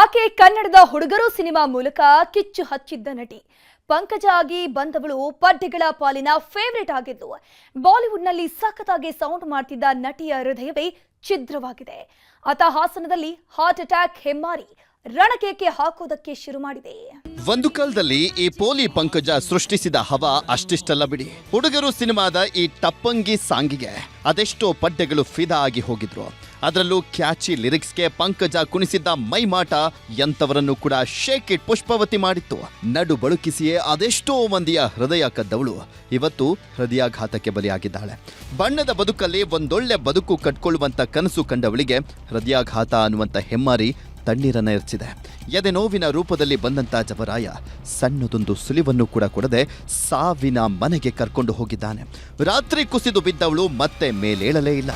ಆಕೆ ಕನ್ನಡದ ಹುಡುಗರು ಸಿನಿಮಾ ಮೂಲಕ ಕಿಚ್ಚು ಹಚ್ಚಿದ್ದ ನಟಿ. ಪಂಕಜ ಆಗಿ ಬಂದವಳು ಪಡ್ಡೆಗಳ ಪಾಲಿನ ಫೇವರೇಟ್ ಆಗಿದ್ದು, ಬಾಲಿವುಡ್ನಲ್ಲಿ ಸಖತ್ತಾಗಿ ಸೌಂಡ್ ಮಾಡ್ತಿದ್ದ ನಟಿಯ ಹೃದಯವೇ ಛಿದ್ರವಾಗಿದೆ. ಆತ ಹಾಸನದಲ್ಲಿ ಹಾರ್ಟ್ ಅಟ್ಯಾಕ್ ಹೆಮ್ಮಾರಿ ರಣಕೇಕೆ ಹಾಕೋದಕ್ಕೆ ಶುರು ಮಾಡಿದೆ. ಒಂದು ಕಾಲದಲ್ಲಿ ಈ ಪೋಲಿ ಪಂಕಜ ಸೃಷ್ಟಿಸಿದ ಹವ ಅಷ್ಟಿಷ್ಟಲ್ಲ ಬಿಡಿ. ಹುಡುಗರು ಸಿನಿಮಾದ ಈ ಟಪ್ಪಂಗಿ ಸಾಂಗಿಗೆ ಅದೆಷ್ಟೋ ಪಡ್ಡೆಗಳು ಫಿದಾ ಆಗಿ ಹೋಗಿದ್ರು. ಅದರಲ್ಲೂ ಕ್ಯಾಚಿ ಲಿರಿಕ್ಸ್ಗೆ ಪಂಕಜ ಕುಣಿಸಿದ್ದ ಮೈಮಾಟ ಎಂಥವರನ್ನು ಕೂಡ ಶೇಕ್ ಇಟ್ ಪುಷ್ಪವತಿ ಮಾಡಿತ್ತು. ನಡು ಬಳುಕಿಸಿಯೇ ಅದೆಷ್ಟೋ ಮಂದಿಯ ಹೃದಯ ಕದ್ದವಳು. ಇವತ್ತು ಹೃದಯಾಘಾತಕ್ಕೆ ಬಲಿಯಾಗಿದ್ದಾಳೆ. ಬಣ್ಣದ ಬದುಕಲ್ಲಿ ಒಂದೊಳ್ಳೆ ಬದುಕು ಕಟ್ಕೊಳ್ಳುವಂತ ಕನಸು ಕಂಡವಳಿಗೆ ಹೃದಯಾಘಾತ ಅನ್ನುವಂಥ ಹೆಮ್ಮಾರಿ ತಣ್ಣೀರನ್ನ ಎರಚಿದೆ. ಎದೆ ನೋವಿನ ರೂಪದಲ್ಲಿ ಬಂದಂತ ಜವರಾಯ ಸಣ್ಣದೊಂದು ಸುಲಿವನ್ನು ಕೂಡ ಕೊಡದೆ ಸಾವಿನ ಮನೆಗೆ ಕರ್ಕೊಂಡು ಹೋಗಿದ್ದಾನೆ. ರಾತ್ರಿ ಕುಸಿದು ಬಿದ್ದವಳು ಮತ್ತೆ ಮೇಲೇಳಲೇ ಇಲ್ಲ.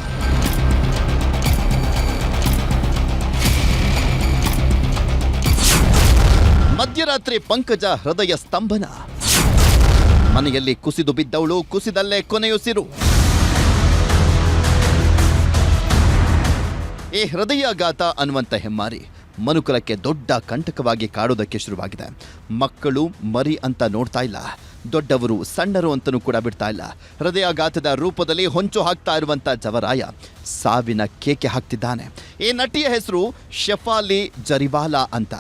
ಮಧ್ಯರಾತ್ರಿ ಪಂಕಜ ಹೃದಯ ಸ್ತಂಭನ. ಮನೆಯಲ್ಲಿ ಕುಸಿದು ಬಿದ್ದವಳು ಕುಸಿದಲ್ಲೇ ಕೊನೆಯುಸಿರು ಈ ಹೃದಯಾಘಾತ ಅನ್ನುವಂಥ ಹೆಮ್ಮಾರಿ ಮನುಕುಲಕ್ಕೆ ದೊಡ್ಡ ಕಂಟಕವಾಗಿ ಕಾಡೋದಕ್ಕೆ ಶುರುವಾಗಿದೆ. ಮಕ್ಕಳು ಮರಿ ಅಂತ ನೋಡ್ತಾ ಇಲ್ಲ. ದೊಡ್ಡವರು, ಸಣ್ಣರು ಅಂತನೂ ಕೂಡ ಬಿಡ್ತಾ ಇಲ್ಲ. ಹೃದಯಾಘಾತದ ರೂಪದಲ್ಲಿ ಹೊಂಚು ಹಾಕ್ತಾ ಇರುವಂಥ ಜವರಾಯ ಸಾವಿನ ಕೇಕೆ ಹಾಕ್ತಿದ್ದಾನೆ. ಈ ನಟಿಯ ಹೆಸರು ಶಫಾಲಿ ಜರಿವಾಲಾ ಅಂತ.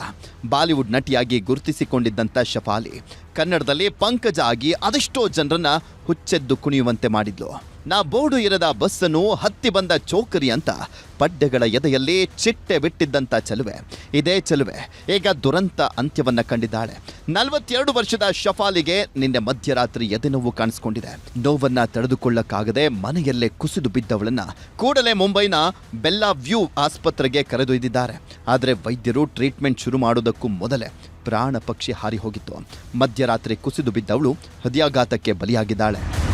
ಬಾಲಿವುಡ್ ನಟಿಯಾಗಿ ಗುರುತಿಸಿಕೊಂಡಿದ್ದಂಥ ಶಫಾಲಿ. ಕನ್ನಡದಲ್ಲಿ ಪಂಕಜ ಆಗಿ ಅದೆಷ್ಟೋ ಜನರನ್ನು ಹುಚ್ಚೆದ್ದು ಕುಣಿಯುವಂತೆ ಮಾಡಿದ್ಲು. ನಾ ಬೋರ್ಡು ಇರದ ಬಸ್ಸನ್ನು ಹತ್ತಿ ಬಂದ ಚೌಕರಿ ಅಂತ ಪಡ್ಡೆಗಳ ಎದೆಯಲ್ಲಿ ಚಿಟ್ಟೆ ಬಿಟ್ಟಿದ್ದಂಥ ಚಲುವೆ. ಇದೇ ಚಲುವೆ. ಈಗ ದುರಂತ ಅಂತ್ಯವನ್ನು ಕಂಡಿದ್ದಾಳೆ. ನಲವತ್ತೆರಡು ವರ್ಷದ ಶಫಾಲಿಗೆ ನಿನ್ನೆ ಮಧ್ಯರಾತ್ರಿ ಎದೆನೋವು ಕಾಣಿಸ್ಕೊಂಡಿದೆ. ನೋವನ್ನು ತಡೆದುಕೊಳ್ಳಕ್ಕಾಗದೆ ಮನೆಯಲ್ಲೇ ಕುಸಿದು ಬಿದ್ದವಳನ್ನು ಕೂಡಲೇ ಮುಂಬೈನ ಬೆಲ್ಲಾ ವ್ಯೂ ಆಸ್ಪತ್ರೆಗೆ ಕರೆದೊಯ್ದಿದ್ದಾರೆ. ಆದರೆ ವೈದ್ಯರು ಟ್ರೀಟ್ಮೆಂಟ್ ಶುರು ಮಾಡೋದಕ್ಕೂ ಮೊದಲೇ ಪ್ರಾಣ ಪಕ್ಷಿ ಹಾರಿ ಹೋಗಿತ್ತು. ಮಧ್ಯರಾತ್ರಿ ಕುಸಿದು ಬಿದ್ದವಳು ಹೃದಯಾಘಾತಕ್ಕೆ ಬಲಿಯಾಗಿದ್ದಾಳೆ.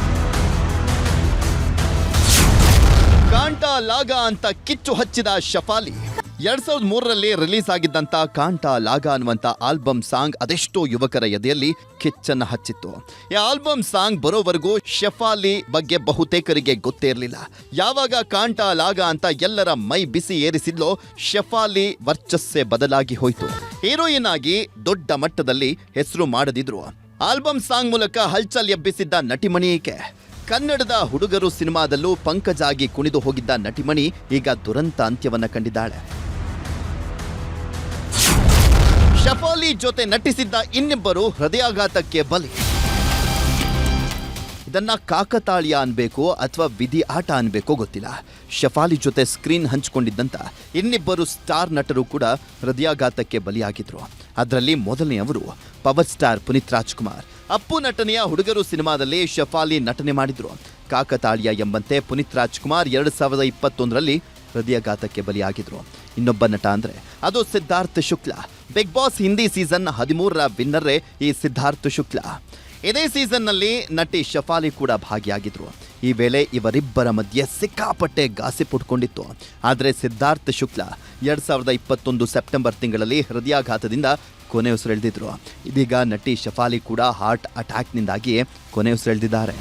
ಕಾಂಟ ಲಾಗ ಅಂತ ಕಿಚ್ಚು ಹಚ್ಚಿದ ಶಫಾಲಿ. ಎರಡ್ ಸಾವಿರದ ಮೂರರಲ್ಲಿ ರಿಲೀಸ್ ಆಗಿದ್ದಂತ ಕಾಂಟಾ ಲಾಗ ಅನ್ನುವಂತ ಆಲ್ಬಮ್ ಸಾಂಗ್ ಅದೆಷ್ಟೋ ಯುವಕರ ಎದೆಯಲ್ಲಿ ಕಿಚ್ಚನ್ನ ಹಚ್ಚಿತ್ತು. ಈ ಆಲ್ಬಮ್ ಸಾಂಗ್ ಬರೋವರೆಗೂ ಶೆಫಾಲಿ ಬಗ್ಗೆ ಬಹುತೇಕರಿಗೆ ಗೊತ್ತೇ ಇರಲಿಲ್ಲ. ಯಾವಾಗ ಕಾಂಟಾ ಲಾಗ ಅಂತ ಎಲ್ಲರ ಮೈ ಬಿಸಿ ಏರಿಸಿದ್ಲೋ ಶೆಫಾಲಿ ವರ್ಚಸ್ಸೇ ಬದಲಾಗಿ ಹೋಯಿತು. ಹೀರೋಯಿನ್ ಆಗಿ ದೊಡ್ಡ ಮಟ್ಟದಲ್ಲಿ ಹೆಸರು ಮಾಡದಿದ್ರು. ಆಲ್ಬಮ್ ಸಾಂಗ್ ಮೂಲಕ ಹಲ್ಚಲ್ ಎಬ್ಬಿಸಿದ್ದ ನಟಿಮಣಿ ಈಕೆ. ಕನ್ನಡದ ಹುಡುಗರು ಸಿನಿಮಾದಲ್ಲೂ ಪಂಕಜಾಗಿ ಕುಣಿದು ಹೋಗಿದ್ದ ನಟಿಮಣಿ ಈಗ ದುರಂತ ಅಂತ್ಯವನ್ನ ಕಂಡಿದ್ದಾಳೆ. ಶಫಾಲಿ ಜೊತೆ ನಟಿಸಿದ್ದ ಇನ್ನಿಬ್ಬರು ಹೃದಯಾಘಾತಕ್ಕೆ ಬಲಿ. ಇದನ್ನ ಕಾಕತಾಳೀಯ ಅನ್ಬೇಕೋ ಅಥವಾ ವಿಧಿ ಆಟ ಅನ್ಬೇಕೋ ಗೊತ್ತಿಲ್ಲ. ಶಫಾಲಿ ಜೊತೆ ಸ್ಕ್ರೀನ್ ಹಂಚಿಕೊಂಡಿದ್ದಂತ ಇನ್ನಿಬ್ಬರು ಸ್ಟಾರ್ ನಟರು ಕೂಡ ಹೃದಯಾಘಾತಕ್ಕೆ ಬಲಿಯಾಗಿದ್ರು. ಅದರಲ್ಲಿ ಮೊದಲನೆಯವರು ಪವರ್ ಸ್ಟಾರ್ ಪುನೀತ್ ರಾಜ್ಕುಮಾರ್. ಅಪ್ಪು ನಟನೆಯ ಹುಡುಗರು ಸಿನಿಮಾದಲ್ಲಿ ಶಫಾಲಿ ನಟನೆ ಮಾಡಿದ್ರು. ಕಾಕತಾಳೀಯ ಎಂಬಂತೆ ಪುನೀತ್ ರಾಜ್ಕುಮಾರ್ ಎರಡು ಸಾವಿರದ ಇಪ್ಪತ್ತೊಂದರಲ್ಲಿ ಹೃದಯಾಘಾತಕ್ಕೆ ಬಲಿಯಾಗಿದ್ರು. ಇನ್ನೊಬ್ಬ ನಟ ಅಂದ್ರೆ ಅದು Siddharth Shukla. Big boss Hindi season ಹದಿಮೂರರ ವಿನ್ನರ್ರೆ ಈ ಸಿದ್ಧಾರ್ಥ್ ಶುಕ್ಲಾ. ಇದೇ ಸೀಸನ್ನಲ್ಲಿ ನಟಿ ಶಫಾಲಿ ಕೂಡ ಭಾಗಿಯಾಗಿದ್ರು. ಈ ವೇಳೆ ಇವರಿಬ್ಬರ ಮಧ್ಯೆ ಸಿಕ್ಕಾಪಟ್ಟೆ ಗಾಸಿ ಉಟ್ಕೊಂಡಿತ್ತು. ಆದರೆ ಸಿದ್ಧಾರ್ಥ್ ಶುಕ್ಲಾ ಎರಡ್ ಸಾವಿರದ ಇಪ್ಪತ್ತೊಂದು ಸೆಪ್ಟೆಂಬರ್ ತಿಂಗಳಲ್ಲಿ ಹೃದಯಾಘಾತದಿಂದ ಕೊನೆಯುಸಿರೆಳೆದಿದ್ರು ಇದೀಗ ನಟಿ ಶಫಾಲಿ ಕೂಡ ಹಾರ್ಟ್ ಅಟ್ಯಾಕ್ನಿಂದಾಗಿ ಕೊನೆಯುಸಿರೆಳೆದಿದ್ದಾರೆ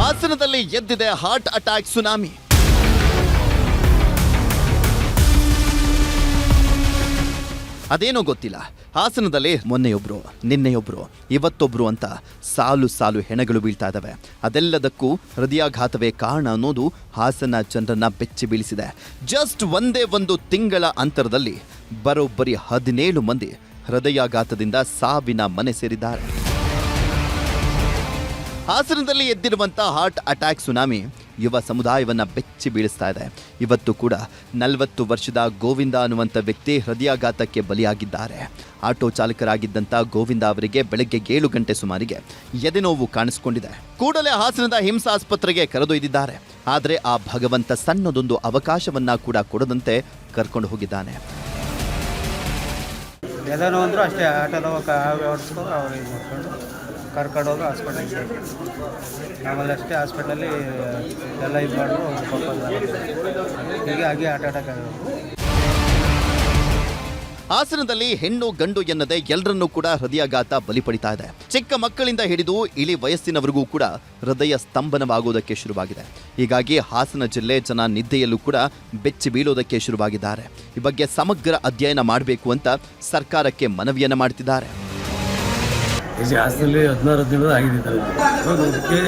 ಹಾಸನದಲ್ಲಿ ಎದ್ದಿದೆ ಹಾರ್ಟ್ ಅಟ್ಯಾಕ್ ಸುನಾಮಿ. ಅದೇನೋ ಗೊತ್ತಿಲ್ಲ. ಹಾಸನದಲ್ಲಿ ಮೊನ್ನೆಯೊಬ್ರು, ನಿನ್ನೆಯೊಬ್ರು, ಇವತ್ತೊಬ್ರು ಅಂತ ಸಾಲು ಸಾಲು ಹೆಣಗಳು ಬೀಳ್ತಾ ಇದ್ದಾವೆ ಅದೆಲ್ಲದಕ್ಕೂ ಹೃದಯಾಘಾತವೇ ಕಾರಣ ಅನ್ನೋದು ಹಾಸನ ಜನರನ್ನ ಬೆಚ್ಚಿ ಬೀಳಿಸಿದೆ. ಜಸ್ಟ್ ಒಂದೇ ಒಂದು ತಿಂಗಳ ಅಂತರದಲ್ಲಿ ಬರೋಬ್ಬರಿ ಹದಿನೇಳು ಮಂದಿ ಹೃದಯಾಘಾತದಿಂದ ಸಾವಿನ ಮನೆ ಸೇರಿದ್ದಾರೆ. ಹಾಸನದಲ್ಲಿ ಎದ್ದಿರುವಂಥ ಹಾರ್ಟ್ ಅಟ್ಯಾಕ್ ಸುನಾಮಿ ಯುವ ಸಮುದಾಯವನ್ನು ಬೆಚ್ಚಿ ಬೀಳಿಸ್ತಾ ಇದೆ. ಇವತ್ತು ಕೂಡ ನಲವತ್ತು ವರ್ಷದ ಗೋವಿಂದ ಅನ್ನುವಂಥ ವ್ಯಕ್ತಿ ಹೃದಯಾಘಾತಕ್ಕೆ ಬಲಿಯಾಗಿದ್ದಾರೆ. ಆಟೋ ಚಾಲಕರಾಗಿದ್ದಂಥ ಗೋವಿಂದ ಅವರಿಗೆ ಬೆಳಗ್ಗೆ ಏಳು ಗಂಟೆ ಸುಮಾರಿಗೆ ಎದೆನೋವು ಕಾಣಿಸಿಕೊಂಡಿದೆ. ಕೂಡಲೇ ಹಾಸನದ ಹಿಂಸಾ ಆಸ್ಪತ್ರೆಗೆ ಕರೆದೊಯ್ದಿದ್ದಾರೆ. ಆದರೆ ಆ ಭಗವಂತ ಸಣ್ಣದೊಂದು ಅವಕಾಶವನ್ನ ಕೂಡ ಕೊಡದಂತೆ ಕರ್ಕೊಂಡು ಹೋಗಿದ್ದಾನೆ. ಎಲ್ಲನೂ ಅಂದರೂ ಅಷ್ಟೇ ಆಟೋದವ ಓಡಿಸ್ಕೊಂಡು ಅವ್ರು ಇದು ಮಾಡ್ಕೊಂಡು ಕರ್ಕೊಂಡು ಹೋಗಿ ಹಾಸ್ಪಿಟಲ್ಗೆ ಆಮೇಲೆ ಅಷ್ಟೇ ಹಾಸ್ಪಿಟ್ಲಲ್ಲಿ ಎಲ್ಲ ಇದು ಮಾಡಿದ್ರು ಹೀಗೆ ಹಾಗೆ ಆಡೋಕ್ಕಾಗ ಹಾಸನದಲ್ಲಿ ಹೆಣ್ಣು ಗಂಡು ಎನ್ನದೆ ಎಲ್ಲರನ್ನೂ ಕೂಡ ಹೃದಯಾಘಾತ ಬಲಿಪಡಿತಾ ಇದೆ. ಚಿಕ್ಕ ಮಕ್ಕಳಿಂದ ಹಿಡಿದು ಇಳಿ ವಯಸ್ಸಿನವರೆಗೂ ಕೂಡ ಹೃದಯ ಸ್ತಂಭನವಾಗುವುದಕ್ಕೆ ಶುರುವಾಗಿದೆ. ಹೀಗಾಗಿ ಹಾಸನ ಜಿಲ್ಲೆ ಜನ ನಿದ್ದೆಯಲ್ಲೂ ಕೂಡ ಬೆಚ್ಚಿ ಬೀಳೋದಕ್ಕೆ ಶುರುವಾಗಿದ್ದಾರೆ. ಈ ಬಗ್ಗೆ ಸಮಗ್ರ ಅಧ್ಯಯನ ಮಾಡಬೇಕು ಅಂತ ಸರ್ಕಾರಕ್ಕೆ ಮನವಿಯನ್ನು ಮಾಡ್ತಿದ್ದಾರೆ. ಈ ಹಾಸನಲ್ಲಿ ಹದಿನಾರು ಹದಿನೇಳು ಆಗಿದೆ ಈ ಥರ ಹೌದು ಅದಕ್ಕೆ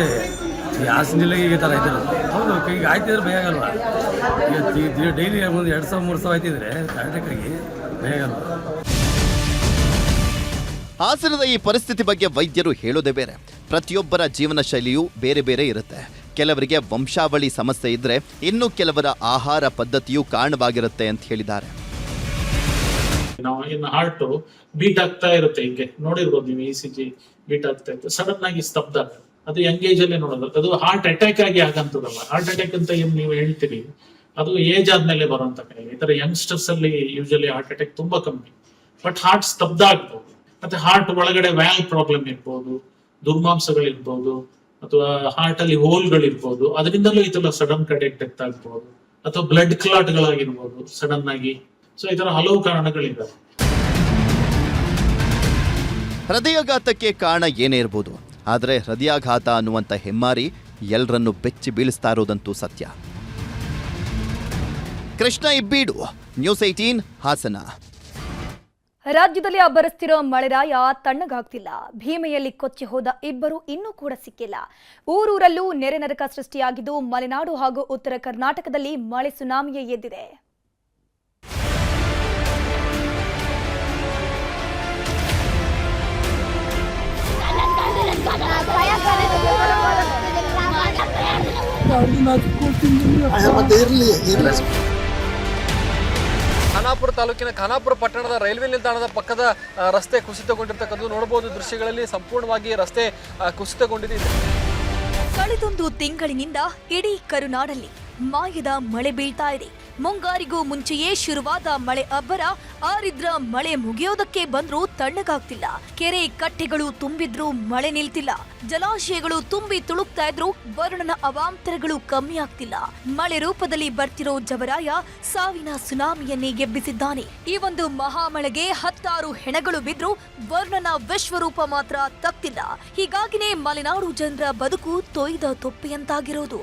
ಈ ಹಾಸನ ಜಿಲ್ಲೆಗೆ ಈ ಥರ ಆಯ್ತಾರೆ ಹೌದು ಈಗ ಆಯ್ತಿದ್ರೆ ಭಯ ಆಗಲ್ವಾ? ಈಗ ಡೈಲಿ ಒಂದು ಎರಡು ಸಾವಿರ ಮೂರು ಸಾವಿರ ಆಯ್ತಿದ್ರೆ ಕರ್ನಾಟಕಕ್ಕೆ ಭಯ ಆಗಲ್ವಾ? ಹಾಸನದ ಈ ಪರಿಸ್ಥಿತಿ ಬಗ್ಗೆ ವೈದ್ಯರು ಹೇಳೋದೇ ಬೇರೆ. ಪ್ರತಿಯೊಬ್ಬರ ಜೀವನ ಶೈಲಿಯೂ ಬೇರೆ ಬೇರೆ ಇರುತ್ತೆ. ಕೆಲವರಿಗೆ ವಂಶಾವಳಿ ಸಮಸ್ಯೆ ಇದ್ರೆ ಇನ್ನು ಕೆಲವರ ಆಹಾರ ಪದ್ಧತಿಯೂ ಕಾರಣವಾಗಿರುತ್ತೆ ಅಂತ ಹೇಳಿದ್ದಾರೆ. ನಾವು ಇನ್ನು ಹಾರ್ಟ್ ಬೀಟ್ ಆಗ್ತಾ ಇರುತ್ತೆ ಹಿಂಗೆ. ನೋಡಿರ್ಬೋದು ನೀವು ಇ ಸಿ ಜಿ ಬೀಟ್ ಆಗ್ತಾ ಇರುತ್ತೆ. ಸಡನ್ ಆಗಿ ಸ್ತಬ್ಧ. ಅದು ಯಂಗ್ ಅಲ್ಲಿ ನೋಡೋದು. ಅದು ಹಾರ್ಟ್ ಅಟ್ಯಾಕ್ ಆಗಿ ಆಗಂತದಲ್ಲ. ಹಾರ್ಟ್ ಅಟ್ಯಾಕ್ ಅಂತ ಏನ್ ನೀವು ಹೇಳ್ತೀರಿ? ಅದು ಏಜ್ ಆದ್ಮೇಲೆ ಬರುವಂತ ಕಾಯಿಲೆ ಈ ತರ ಯಂಗ್ಸ್ಟರ್ಸ್ ಅಲ್ಲಿ ಯೂಶಲಿ ಹಾರ್ಟ್ ಅಟ್ಯಾಕ್ ತುಂಬಾ ಕಮ್ಮಿ. ಬಟ್ ಹಾರ್ಟ್ ಸ್ತಬ್ಧ ಆಗ್ಬೋದು. ಮತ್ತೆ ಹಾರ್ಟ್ ಒಳಗಡೆ ವ್ಯಾಲ್ ಪ್ರಾಬ್ಲಮ್ ಇರ್ಬೋದು, ದುರ್ಮಾಂಸಗಳಿರ್ಬೋದು, ಅಥವಾ ಹಾರ್ಟ್ ಅಲ್ಲಿ ಹೋಲ್ಗಳಿರ್ಬೋದು ಅದರಿಂದಲೂ ಈ ತರ ಸಡನ್ ಕಡೆಕ್ಟ್ ಡೆತ್ ಅಥವಾ ಬ್ಲಡ್ ಕ್ಲಾಟ್ ಗಳಾಗಿರ್ಬೋದು ಸಡನ್ ಆಗಿ. ಸೊ ಈ ತರ ಹಲವು ಕಾರಣಗಳಿದಾವೆ. ಹೃದಯಾಘಾತಕ್ಕೆ ಕಾರಣ ಏನೇ ಇರ್ಬೋದು, ಆದರೆ ಹೃದಯಾಘಾತ ಅನ್ನುವಂಥ ಹೆಮ್ಮಾರಿ ಎಲ್ಲರನ್ನು ಬೆಚ್ಚಿ ಬೀಳಿಸ್ತಾ ಇರೋದಂತೂ ಸತ್ಯ. Krishna Ibbidu news eighteen Hassan. ರಾಜ್ಯದಲ್ಲಿ ಅಬ್ಬರಿಸ್ತಿರೋ ಮಳೆರಾಯ ತಣ್ಣಗಾಗ್ತಿಲ್ಲ. ಭೀಮೆಯಲ್ಲಿ ಕೊಚ್ಚಿ ಹೋದ ಇಬ್ಬರು ಇನ್ನೂ ಕೂಡ ಸಿಕ್ಕಿಲ್ಲ. ಊರೂರಲ್ಲೂ ನೆರೆ ನರಕ ಸೃಷ್ಟಿಯಾಗಿದ್ದು ಮಲೆನಾಡು ಹಾಗೂ ಉತ್ತರ ಕರ್ನಾಟಕದಲ್ಲಿ ಮಳೆ ಸುನಾಮಿಯೇ ಎದ್ದಿದೆ. ಖಾನಾಪುರ ತಾಲೂಕಿನ ಖಾನಾಪುರ ಪಟ್ಟಣದ ರೈಲ್ವೆ ನಿಲ್ದಾಣದ ಪಕ್ಕದ ರಸ್ತೆ ಕುಸಿತಗೊಂಡಿರ್ತಕ್ಕಂಥದ್ದು ನೋಡಬಹುದು ದೃಶ್ಯಗಳಲ್ಲಿ ಸಂಪೂರ್ಣವಾಗಿ ರಸ್ತೆ ಕುಸಿತಗೊಂಡಿದೆ. ಕಳೆದೊಂದು ತಿಂಗಳಿನಿಂದ ಇಡೀ ಕರುನಾಡಲ್ಲಿ ಮಾಯದ ಮಳೆ ಬೀಳ್ತಾ ಇದೆ. ಮುಂಗಾರಿಗೂ ಮುಂಚೆಯೇ ಶುರುವಾದ ಮಳೆ ಅಬ್ಬರ, ಆರಿದ್ರ ಮಳೆ ಮುಗಿಯೋದಕ್ಕೆ ಬಂದ್ರೂ ತಣ್ಣಗಾಗ್ತಿಲ್ಲ. ಕೆರೆ ಕಟ್ಟೆಗಳು ತುಂಬಿದ್ರೂ ಮಳೆ ನಿಲ್ತಿಲ್ಲ. ಜಲಾಶಯಗಳು ತುಂಬಿ ತುಳುಕ್ತಾ ಇದ್ರೂ ವರುಣನ ಅವಾಂತರಗಳು ಕಮ್ಮಿ ಆಗ್ತಿಲ್ಲ. ಮಳೆ ರೂಪದಲ್ಲಿ ಬರ್ತಿರೋ ಜವರಾಯ ಸಾವಿನ ಸುನಾಮಿಯನ್ನೇ ಎಬ್ಬಿಸಿದ್ದಾನೆ. ಈ ಒಂದು ಮಹಾಮಳೆಗೆ ಹತ್ತಾರು ಹೆಣಗಳು ಬಿದ್ರು ವರುಣನ ವಿಶ್ವರೂಪ ಮಾತ್ರ ತಪ್ಪಿಲ್ಲ ಹೀಗಾಗಿನೇ ಮಲೆನಾಡು ಜನರ ಬದುಕು ತೊಯ್ದ ತೊಪ್ಪೆಯಂತಾಗಿರೋದು.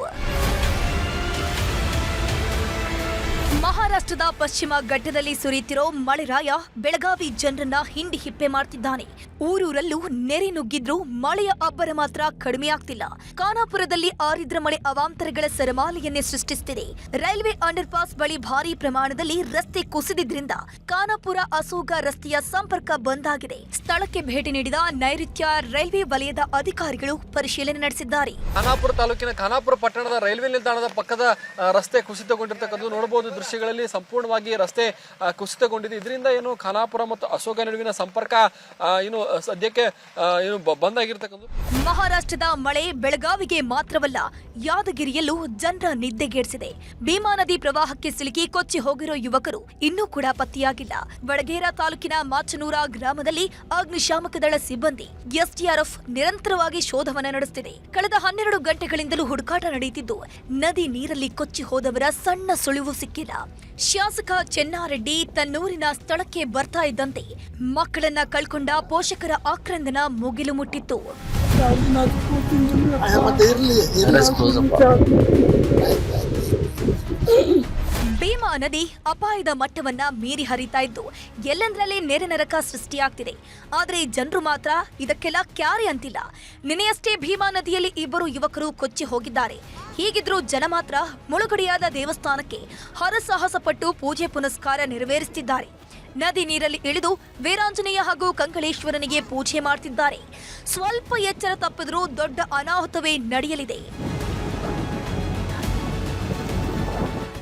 ಮಹಾರಾಷ್ಟ್ರದ ಪಶ್ಚಿಮ ಘಟ್ಟದಲ್ಲಿ ಸುರಿಯುತ್ತಿರೋ ಮಳೆರಾಯ ಬೆಳಗಾವಿ ಜನರನ್ನ ಹಿಂಡಿ ಹಿಪ್ಪೆ ಮಾಡ್ತಿದ್ದಾನೆ. ಊರೂರಲ್ಲೂ ನೆರೆ ನುಗ್ಗಿದ್ರೂ ಮಳೆಯ ಅಬ್ಬರ ಮಾತ್ರ ಕಡಿಮೆಯಾಗ್ತಿಲ್ಲ ಖಾನಾಪುರದಲ್ಲಿ ಆರಿದ್ರ ಮಳೆ ಅವಾಂತರಗಳ ಸರಮಾಲೆಯನ್ನೇ ಸೃಷ್ಟಿಸುತ್ತಿದೆ ರೈಲ್ವೆ ಅಂಡರ್ ಪಾಸ್ ಬಳಿ ಭಾರಿ ಪ್ರಮಾಣದಲ್ಲಿ ರಸ್ತೆ ಕುಸಿದಿದ್ರಿಂದ ಖಾನಾಪುರ ಅಸೋಗ ರಸ್ತೆಯ ಸಂಪರ್ಕ ಬಂದ್ ಆಗಿದೆ. ಸ್ಥಳಕ್ಕೆ ಭೇಟಿ ನೀಡಿದ ನೈಋತ್ಯ ರೈಲ್ವೆ ವಲಯದ ಅಧಿಕಾರಿಗಳು ಪರಿಶೀಲನೆ ನಡೆಸಿದ್ದಾರೆ. ಖಾನಾಪುರ ತಾಲೂಕಿನ ಖಾನಾಪುರ ಪಟ್ಟಣದ ರೈಲ್ವೆ ನಿಲ್ದಾಣದ ಪಕ್ಕದ ರಸ್ತೆ ಕುಸಿತಗೊಂಡಿರ್ತಕ್ಕಂಥ ನೋಡಬಹುದು ದೃಶ್ಯಗಳಲ್ಲಿ ಸಂಪೂರ್ಣವಾಗಿ ರಸ್ತೆ ಕುಸಿತಗೊಂಡಿದೆ. ಇದರಿಂದ ಏನು ಖಾನಾಪುರ ಮತ್ತು ಅಶೋಕ ನಡುವಿನ ಸಂಪರ್ಕ ಏನು, ಸದ್ಯಕ್ಕೆ ಏನು ಬ- ಬಂದ್ ಆಗಿರ್ತಕ್ಕಂಥದ್ದು ಮಹಾರಾಷ್ಟ್ರದ ಮಳೆ ಬೆಳಗಾವಿಗೆ ಮಾತ್ರವಲ್ಲ, ಯಾದಗಿರಿಯಲ್ಲೂ ಜನರ ನಿದ್ದೆಗೇಡಿಸಿದೆ ಭೀಮಾ ನದಿ ಪ್ರವಾಹಕ್ಕೆ ಸಿಲುಕಿ ಕೊಚ್ಚಿ ಹೋಗಿರೋ ಯುವಕರು ಇನ್ನೂ ಕೂಡ ಪತ್ತೆಯಾಗಿಲ್ಲ. ವಡಗೇರ ತಾಲೂಕಿನ ಮಾಚನೂರ ಗ್ರಾಮದಲ್ಲಿ ಅಗ್ನಿಶಾಮಕ ದಳ ಸಿಬ್ಬಂದಿ ಎಸ್ಡಿಆರ್ಎಫ್ ನಿರಂತರವಾಗಿ ಶೋಧವನ್ನ ನಡೆಸುತ್ತಿದೆ ಕಳೆದ ಹನ್ನೆರಡು ಗಂಟೆಗಳಿಂದಲೂ ಹುಡುಕಾಟ ನಡೆಯುತ್ತಿದ್ದು, ನದಿ ನೀರಲ್ಲಿ ಕೊಚ್ಚಿ ಹೋದವರ ಸಣ್ಣ ಸುಳಿವು ಸಿಕ್ಕಿಲ್ಲ. ಶಾಸಕ ಚೆನ್ನಾರೆಡ್ಡಿ ತನ್ನೂರಿನ ಸ್ಥಳಕ್ಕೆ ಬರ್ತಾ ಇದ್ದಂತೆ ಮಕ್ಕಳನ್ನ ಕಳ್ಕೊಂಡ ಪೋಷಕರ ಆಕ್ರಂದನ ಮುಗಿಲು ಮುಟ್ಟಿತ್ತು. ಭೀಮಾ ನದಿ ಅಪಾಯದ ಮಟ್ಟವನ್ನ ಮೀರಿ ಹರಿತಾ ಇದ್ದು ಎಲ್ಲೆಂದರಲ್ಲಿ ನೆರೆ ನರಕ ಸೃಷ್ಟಿಯಾಗ್ತಿದೆ. ಆದರೆ ಜನರು ಮಾತ್ರ ಇದಕ್ಕೆಲ್ಲ ಕ್ಯಾರೆ ಅಂತಿಲ್ಲ. ನಿನ್ನೆಯಷ್ಟೇ ಭೀಮಾ ನದಿಯಲ್ಲಿ ಇಬ್ಬರು ಯುವಕರು ಕೊಚ್ಚಿ ಹೋಗಿದ್ದಾರೆ. ಹೀಗಿದ್ರೂ ಜನ ಮಾತ್ರ ಮುಳುಗಡೆಯಾದ ದೇವಸ್ಥಾನಕ್ಕೆ ಹರಸಾಹಸ ಪಟ್ಟು ಪೂಜೆ ಪುನಸ್ಕಾರ ನೆರವೇರಿಸುತ್ತಿದ್ದಾರೆ ನದಿ ನೀರಲ್ಲಿ ಇಳಿದು ವೀರಾಂಜನೇಯ ಹಾಗೂ ಕಂಕಳೇಶ್ವರನಿಗೆ ಪೂಜೆ ಮಾಡ್ತಿದ್ದಾರೆ. ಸ್ವಲ್ಪ ಎಚ್ಚರ ತಪ್ಪಿದ್ರೂ ದೊಡ್ಡ ಅನಾಹುತವೇ ನಡೆಯಲಿದೆ.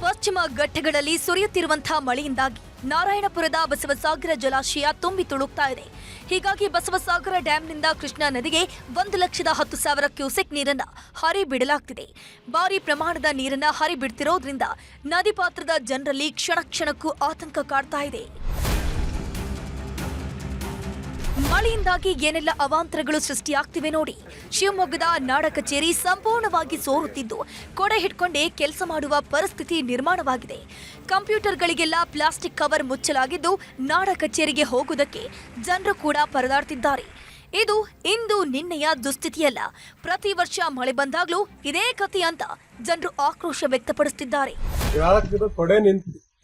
ಪಶ್ಚಿಮ ಘಟ್ಟಗಳಲ್ಲಿ ಸುರಿಯುತ್ತಿರುವಂತಹ ಮಳೆಯಿಂದಾಗಿ ನಾರಾಯಣಪುರದ ಬಸವಸಾಗರ ಜಲಾಶಯ ತುಂಬಿ ತುಳುಕ್ತಾ ಇದೆ. ಹೀಗಾಗಿ ಬಸವಸಾಗರ ಡ್ಯಾಂನಿಂದ ಕೃಷ್ಣಾ ನದಿಗೆ ಒಂದು ಲಕ್ಷದ ಹತ್ತು ಸಾವಿರ ಕ್ಯೂಸೆಕ್ ನೀರನ್ನು ಹರಿ ಬಿಡಲಾಗ್ತಿದೆ ಭಾರಿ ಪ್ರಮಾಣದ ನೀರನ್ನ ಹರಿಬಿಡ್ತಿರೋದ್ರಿಂದ ನದಿ ಪಾತ್ರದ ಜನರಲ್ಲಿ ಕ್ಷಣ ಕ್ಷಣಕ್ಕೂ ಆತಂಕ ಕಾಡ್ತಾ ಇದೆ. ಮಳೆಯಿಂದಾಗಿ ಏನೆಲ್ಲ ಅವಾಂತರಗಳು ಸೃಷ್ಟಿಯಾಗ್ತಿವೆ ನೋಡಿ. ಶಿವಮೊಗ್ಗದ ನಾಡ ಕಚೇರಿ ಸಂಪೂರ್ಣವಾಗಿ ಸೋರುತ್ತಿದ್ದು, ಕೊಡೆ ಹಿಡ್ಕೊಂಡೇ ಕೆಲಸ ಮಾಡುವ ಪರಿಸ್ಥಿತಿ ನಿರ್ಮಾಣವಾಗಿದೆ. ಕಂಪ್ಯೂಟರ್ಗಳಿಗೆಲ್ಲ ಪ್ಲಾಸ್ಟಿಕ್ ಕವರ್ ಮುಚ್ಚಲಾಗಿದ್ದು, ನಾಡ ಕಚೇರಿಗೆ ಹೋಗುವುದಕ್ಕೆ ಜನರು ಕೂಡ ಪರದಾಡ್ತಿದ್ದಾರೆ. ಇದು ಇಂದು ನಿನ್ನೆಯ ದುಸ್ಥಿತಿಯಲ್ಲ. ಪ್ರತಿ ವರ್ಷ ಮಳೆ ಬಂದಾಗಲೂ ಇದೇ ಕಥೆ ಅಂತ ಜನರು ಆಕ್ರೋಶ ವ್ಯಕ್ತಪಡಿಸುತ್ತಿದ್ದಾರೆ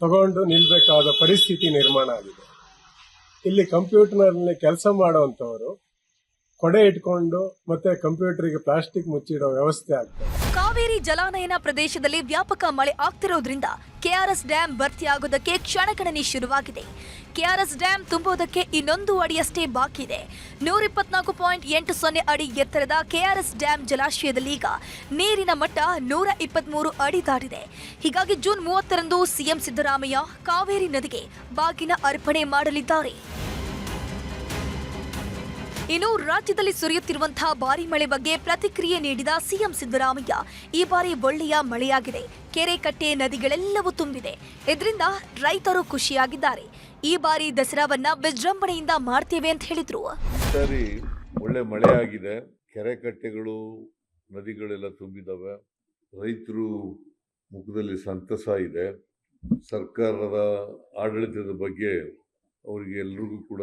ತಗೊಂಡು ನಿಲ್ಬೇಕಾದ ಪರಿಸ್ಥಿತಿ ನಿರ್ಮಾಣ ಆಗಿದೆ. ಇಲ್ಲಿ ಕಂಪ್ಯೂಟರ್ನಲ್ಲಿ ಕೆಲಸ ಮಾಡುವಂತವರು ಕೊಡೆ ಇಟ್ಕೊಂಡು ಮತ್ತೆ ಕಂಪ್ಯೂಟರ್ಗೆ ಪ್ಲಾಸ್ಟಿಕ್ ಮುಚ್ಚಿಡೋ ವ್ಯವಸ್ಥೆ ಆಗ್ತದೆ ಕಾವೇರಿ ಜಲಾನಯನ ಪ್ರದೇಶದಲ್ಲಿ ವ್ಯಾಪಕ ಮಳೆ ಆಗ್ತಿರೋದ್ರಿಂದ ಕೆಆರ್ಎಸ್ ಡ್ಯಾಂ ಭರ್ತಿಯಾಗೋದಕ್ಕೆ ಕ್ಷಣಗಣನೆ ಶುರುವಾಗಿದೆ. ಕೆಆರ್ಎಸ್ ಡ್ಯಾಂ ತುಂಬುವುದಕ್ಕೆ ಇನ್ನೊಂದು ಅಡಿಯಷ್ಟೇ ಬಾಕಿ ಇದೆ. ನೂರ ಇಪ್ಪತ್ನಾಲ್ಕು ಪಾಯಿಂಟ್ ಎಂಟು ಸೊನ್ನೆ ಅಡಿ ಎತ್ತರದ ಕೆಆರ್ಎಸ್ ಡ್ಯಾಂ ಜಲಾಶಯದಲ್ಲಿ ಈಗ ನೀರಿನ ಮಟ್ಟ ನೂರ ಇಪ್ಪತ್ಮೂರು ಅಡಿ ದಾಟಿದೆ ಹೀಗಾಗಿ ಜೂನ್ ಮೂವತ್ತರಂದು ಸಿಎಂ ಸಿದ್ದರಾಮಯ್ಯ ಕಾವೇರಿ ನದಿಗೆ ಬಾಗಿನ ಅರ್ಪಣೆ ಮಾಡಲಿದ್ದಾರೆ. ಇನ್ನು ರಾಜ್ಯದಲ್ಲಿ ಸುರಿಯುತ್ತಿರುವಂತಹ ಭಾರಿ ಮಳೆ ಬಗ್ಗೆ ಪ್ರತಿಕ್ರಿಯೆ ನೀಡಿದ ಸಿಎಂ ಸಿದ್ದರಾಮಯ್ಯ, ಈ ಬಾರಿ ಒಳ್ಳೆಯ ಮಳೆಯಾಗಿದೆ. ಕೆರೆ ಕಟ್ಟೆ ನದಿಗಳೆಲ್ಲವೂ ತುಂಬಿದೆ. ಇದರಿಂದ ರೈತರು ಖುಷಿಯಾಗಿದ್ದಾರೆ. ಈ ಬಾರಿ ದಸರಾವನ್ನ ವಿಜೃಂಭಣೆಯಿಂದ ಮಾಡ್ತೇವೆ ಅಂತ ಹೇಳಿದ್ರು. ಸರಿ, ಒಳ್ಳೆ ಮಳೆ ಆಗಿದೆ ಕೆರೆ ಕಟ್ಟೆಗಳು ನದಿಗಳೆಲ್ಲ ತುಂಬಿದವೆ. ರೈತರು ಮುಖದಲ್ಲಿ ಸಂತಸ ಇದೆ. ಸರ್ಕಾರದ ಆಡಳಿತದ ಬಗ್ಗೆ ಅವರಿಗೆ ಎಲ್ರಿಗೂ ಕೂಡ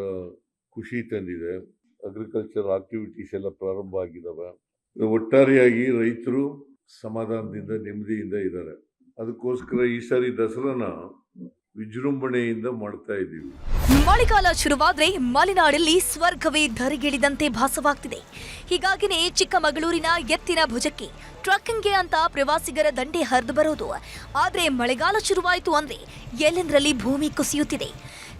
ಖುಷಿ ತಂದಿದೆ. ಅಗ್ರಿಕಲ್ಚರ್ ಆಕ್ಟಿವಿಟೀಸ್ ಎಲ್ಲ ಪ್ರಾರಂಭ ಆಗಿದ್ದಾವೆ ಒಟ್ಟಾರೆಯಾಗಿ ರೈತರು ಸಮಾಧಾನದಿಂದ, ನೆಮ್ಮದಿಯಿಂದ ಇದ್ದಾರೆ. ಅದಕ್ಕೋಸ್ಕರ ಈ ಸಾರಿ ದಸರಾನ ವಿಜೃಂಭಣೆಯಿಂದ ಮಾಡ್ತಾ ಇದ್ದೀವಿ. ಮಳೆಗಾಲ ಶುರುವಾದ್ರೆ ಮಲೆನಾಡಲ್ಲಿ ಸ್ವರ್ಗವೇ ಧರಿಗಿಳಿದಂತೆ ಭಾಸವಾಗ್ತಿದೆ. ಹೀಗಾಗಿನೇ ಚಿಕ್ಕಮಗಳೂರಿನ ಎತ್ತಿನ ಭುಜಕ್ಕೆ ಟ್ರಕ್ಕಿಂಗ್ಗೆ ಅಂತ ಪ್ರವಾಸಿಗರ ದಂಡೆ ಹರಿದು ಬರೋದು. ಆದರೆ ಮಳೆಗಾಲ ಶುರುವಾಯಿತು ಅಂದ್ರೆ ಎಲ್ಲೆಂದರಲ್ಲಿ ಭೂಮಿ ಕುಸಿಯುತ್ತಿದೆ.